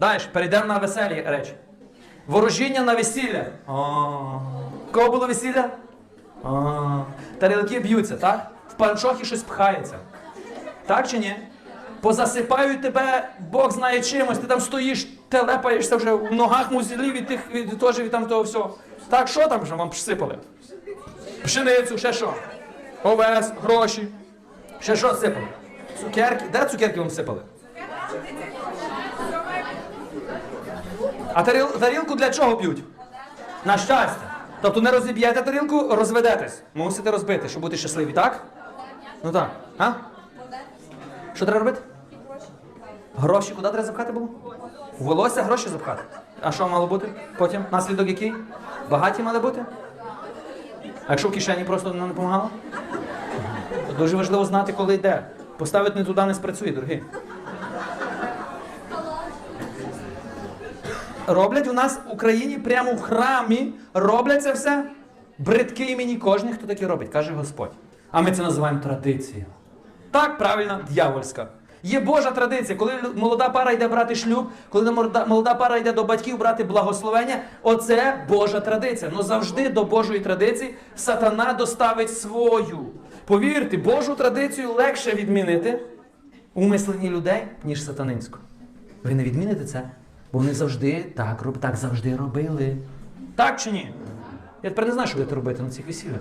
Далі, перейдемо на веселі речі. Ворожіння на весілля. Кого було весілля? Тарілки б'ються, так? В панчохи щось пхається. Так чи ні? Позасипають тебе, Бог знає чимось, ти там стоїш, телепаєшся вже в ногах музелів від тих від, теж від там того всього. Так, що там вже вам сипали? Пшеницю, ще що? Овес, гроші. Ще що сипали? Цукерки. Де цукерки вам сипали? А таріл, тарілку для чого б'ють? На щастя. Тобто не розіб'єте тарілку, розведетесь. Мусите розбити, щоб бути щасливі, так? Ну так. А? Що треба робити? Гроші куди треба запхати було? У волосся гроші запхати. А що мало бути? Потім наслідок який? Багаті мали бути? А якщо в кишені просто не допомагало? Дуже важливо знати, коли йде. Поставити не туди не спрацює, дорогі. Роблять у нас в Україні прямо в храмі, роблять це все. Бридки імені кожен, хто таке робить, каже Господь. А ми це називаємо традицією. Так, правильно, дьявольська. Є Божа традиція, коли молода пара йде брати шлюб, коли молода, пара йде до батьків брати благословення, оце Божа традиція. Ну завжди до Божої традиції сатана доставить свою. Повірте, Божу традицію легше відмінити у мисленні людей, ніж сатанинську. Ви не відміните це, вони завжди так, роб- так завжди робили. Так чи ні? Я тепер не знаю, що будете робити на цих весіллях.